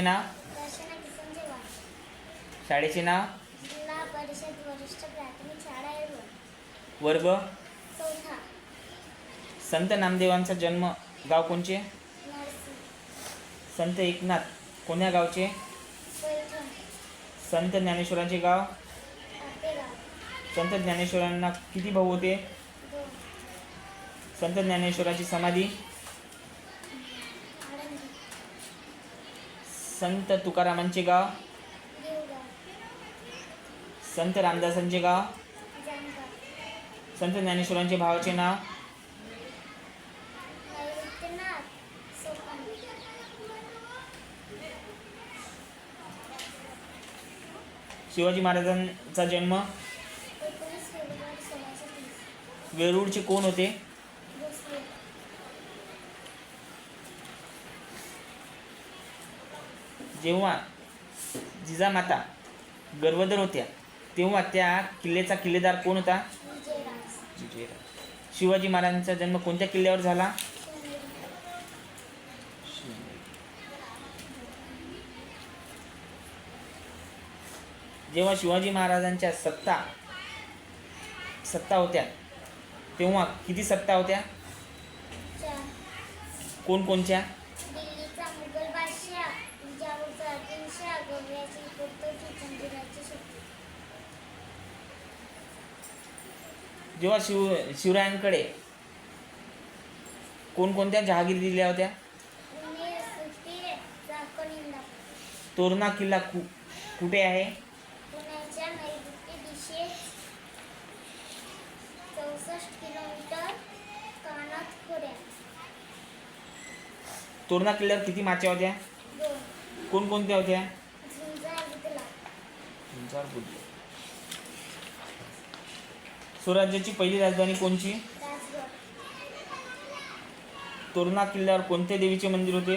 नाव शाळेचे नाव वर्ग? संत नामदेवांचा जन्म गाव कोणचे? संत एकनाथ कोण्या गावचे? संत ज्ञानेश्वरांचे गाव? संत ज्ञानेश्वरांना किती भाऊ होते? संत ज्ञानेश्वराची समाधी? संत तुकारामांचे गाव? संत रामदासांचे गाव? संत ज्ञानेश्वरांचे भावाचे नाव? शिवाजी महाराजांचा जन्म? वेरूळचे कोण होते? जेव्हा जिजामाता गर्भधर होत्या तेव्हा त्या किल्ल्याचा किल्लेदार कोण होता? शिवाजी महाराजांचा जन्म कोणत्या किल्ल्यावर झाला? जेव्हा शिवाजी महाराजांच्या सत्ता सत्ता होत्या तेव्हा किती सत्ता होत्या? कोणकोणच्या शक्ती जेव्हा शिव शिवरायांकडे कोणकोणत्या जहागीर दिल्या होत्या? तोरणा किल्ला कु कुठे आहे? पुण्याच्या नैऋत्य दिशेस चौसष्ट किलोमीटर कानात खोऱ्या तोरणा किल्ल्यावर किती माच्या होत्या? दोन. कोणकोणत्या होत्या? बुदला स्वराज्याची पहिली राजधानी कोणची? तोरणा किल्ल्यावर कोणत्या देवीचे मंदिर होते?